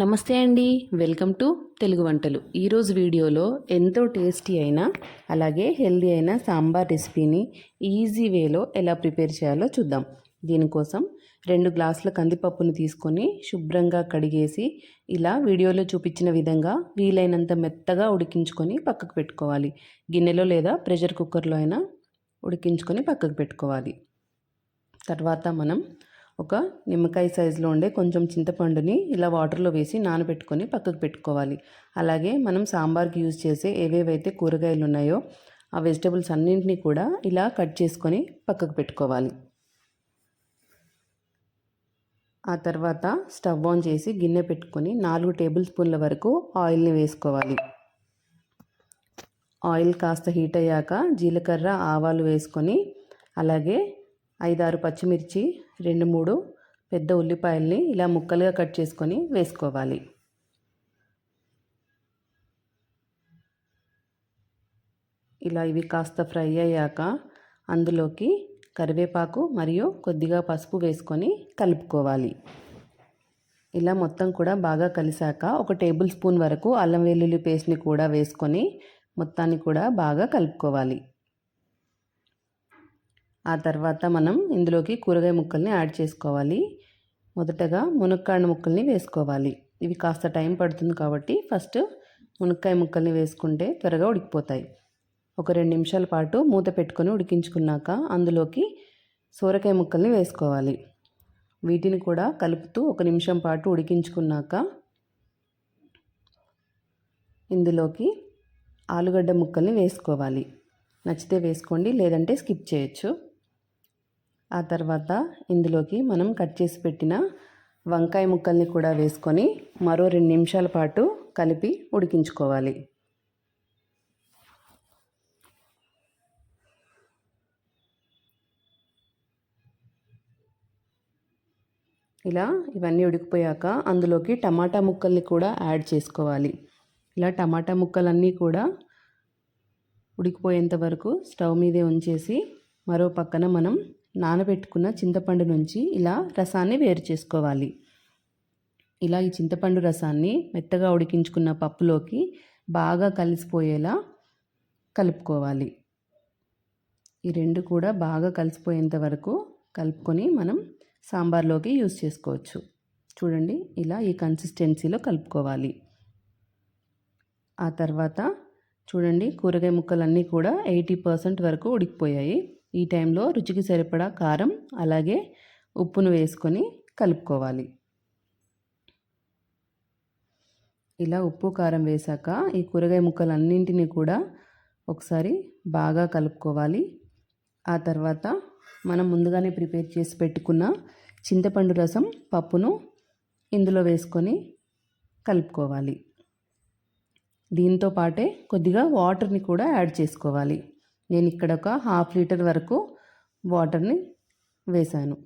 నమస్తే అండి. Welcome to Telugu వంటలు. ఈరోజు వీడియోలో ఎంతో టేస్టీ అయినా అలాగే హెల్దీ అయిన సాంబార్ రెసిపీని ఈజీ వేలో ఎలా ప్రిపేర్ చేయాలో చూద్దాం. దీనికోసం రెండు గ్లాసుల కందిపప్పును తీసుకొని శుభ్రంగా కడిగేసి ఇలా వీడియోలో చూపించిన విధంగా వీలైనంత మెత్తగా ఉడికించుకొని పక్కకు పెట్టుకోవాలి. గిన్నెలో లేదా ప్రెషర్ కుక్కర్లో అయినా ఉడికించుకొని పక్కకు పెట్టుకోవాలి. తర్వాత మనం ఒక నిమ్మకాయ సైజులో ఉండే కొంచెం చింతపండుని ఇలా వాటర్లో వేసి నానబెట్టుకొని పక్కకు పెట్టుకోవాలి. అలాగే మనం సాంబార్కి యూజ్ చేసే ఏవేవైతే కూరగాయలు ఉన్నాయో ఆ వెజిటబుల్స్ అన్నింటినీ కూడా ఇలా కట్ చేసుకొని పక్కకు పెట్టుకోవాలి. ఆ తర్వాత స్టవ్ ఆన్ చేసి గిన్నె పెట్టుకొని నాలుగు టేబుల్ స్పూన్ల వరకు ఆయిల్ని వేసుకోవాలి. ఆయిల్ కాస్త హీట్ అయ్యాక జీలకర్ర ఆవాలు వేసుకొని అలాగే ఐదారు పచ్చిమిర్చి రెండు మూడు పెద్ద ఉల్లిపాయల్ని ఇలా ముక్కలుగా కట్ చేసుకొని వేసుకోవాలి. ఇలా ఇవి కాస్త ఫ్రై అయ్యాక అందులోకి కరివేపాకు మరియు కొద్దిగా పసుపు వేసుకొని కలుపుకోవాలి. ఇలా మొత్తం కూడా బాగా కలిసాక ఒక టేబుల్ స్పూన్ వరకు అల్లం వెల్లుల్లి పేస్ట్ని కూడా వేసుకొని మొత్తాన్ని కూడా బాగా కలుపుకోవాలి. ఆ తర్వాత మనం ఇందులోకి కూరగాయ ముక్కల్ని యాడ్ చేసుకోవాలి. మొదటగా మునక్కాడ ముక్కల్ని వేసుకోవాలి. ఇవి కాస్త టైం పడుతుంది కాబట్టి ఫస్ట్ మునక్కాయ ముక్కల్ని వేసుకుంటే త్వరగా ఉడికిపోతాయి. ఒక రెండు నిమిషాల పాటు మూత పెట్టుకొని ఉడికించుకున్నాక అందులోకి సోరకాయ ముక్కల్ని వేసుకోవాలి. వీటిని కూడా కలుపుతూ ఒక నిమిషం పాటు ఉడికించుకున్నాక ఇందులోకి ఆలుగడ్డ ముక్కల్ని వేసుకోవాలి. నచ్చితే వేసుకోండి లేదంటే స్కిప్ చేయొచ్చు. ఆ తర్వాత ఇందులోకి మనం కట్ చేసి పెట్టిన వంకాయ ముక్కల్ని కూడా వేసుకొని మరో రెండు నిమిషాల పాటు కలిపి ఉడికించుకోవాలి. ఇలా ఇవన్నీ ఉడికిపోయాక అందులోకి టమాటా ముక్కల్ని కూడా యాడ్ చేసుకోవాలి. ఇలా టమాటా ముక్కలన్నీ కూడా ఉడికిపోయేంత వరకు స్టవ్ మీదే ఉంచేసి మరో పక్కన మనం నానబెట్టుకున్న చింతపండు నుంచి ఇలా రసాన్ని వేరు చేసుకోవాలి. ఇలా ఈ చింతపండు రసాన్ని మెత్తగా ఉడికించుకున్న పప్పులోకి బాగా కలిసిపోయేలా కలుపుకోవాలి. ఈ రెండు కూడా బాగా కలిసిపోయేంత వరకు కలుపుకొని మనం సాంబార్లోకి యూస్ చేసుకోవచ్చు. చూడండి ఇలా ఈ కన్సిస్టెన్సీలో కలుపుకోవాలి. ఆ తర్వాత చూడండి కూరగాయ ముక్కలన్నీ కూడా ఎయిటీ పర్సెంట్ వరకు ఉడికిపోయాయి. ఈ టైంలో రుచికి సరిపడా కారం అలాగే ఉప్పును వేసుకొని కలుపుకోవాలి. ఇలా ఉప్పు కారం వేశాక ఈ కూరగాయ ముక్కలన్నింటినీ కూడా ఒకసారి బాగా కలుపుకోవాలి. ఆ తర్వాత మనం ముందుగానే ప్రిపేర్ చేసి పెట్టుకున్న చింతపండు రసం పప్పును ఇందులో వేసుకొని కలుపుకోవాలి. దీంతో పాటే కొద్దిగా వాటర్ని కూడా యాడ్ చేసుకోవాలి. నేను ఇక్కడ ఒక హాఫ్ లీటర్ వరకు వాటర్ని వేశాను.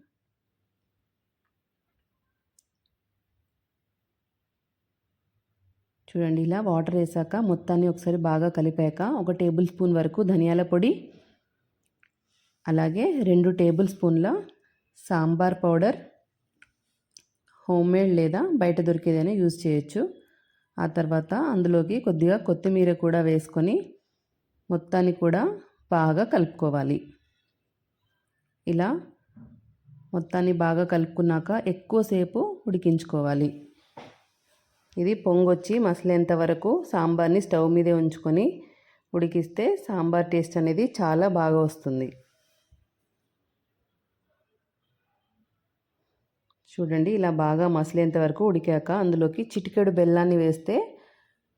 చూడండి ఇలా వాటర్ వేసాక మొత్తాన్ని ఒకసారి బాగా కలిపాక ఒక టేబుల్ స్పూన్ వరకు ధనియాల పొడి అలాగే రెండు టేబుల్ స్పూన్ల సాంబార్ పౌడర్ హోమ్మేడ్ లేదా బయట దొరికేదైనా యూజ్ చేయొచ్చు. ఆ తర్వాత అందులోకి కొద్దిగా కొత్తిమీర కూడా వేసుకొని మొత్తాన్ని కూడా బాగా కలుపుకోవాలి. ఇలా మొత్తాన్ని బాగా కలుపుకున్నాక ఎక్కువసేపు ఉడికించుకోవాలి. ఇది పొంగొచ్చి మసలేంత వరకు సాంబార్ని స్టవ్ మీదే ఉంచుకొని ఉడికిస్తే సాంబార్ టేస్ట్ అనేది చాలా బాగా వస్తుంది. చూడండి ఇలా బాగా మసలేంత వరకు ఉడికాక అందులోకి చిటికెడు బెల్లాన్ని వేస్తే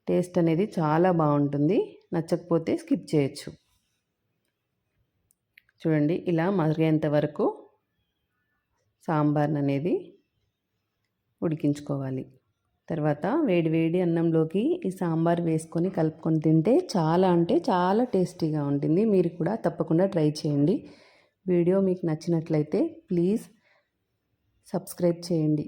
టేస్ట్ అనేది చాలా బాగుంటుంది. నచ్చకపోతే స్కిప్ చేయొచ్చు. చూడండి ఇలా మరిగేంత వరకు సాంబార్ అనేది ఉడికించుకోవాలి. తర్వాత వేడి వేడి అన్నంలోకి ఈ సాంబార్ వేసుకొని కలుపుకొని తింటే చాలా అంటే చాలా టేస్టీగా ఉంటుంది. మీరు కూడా తప్పకుండా ట్రై చేయండి. వీడియో మీకు నచ్చినట్లయితే ప్లీజ్ సబ్స్క్రైబ్ చేయండి.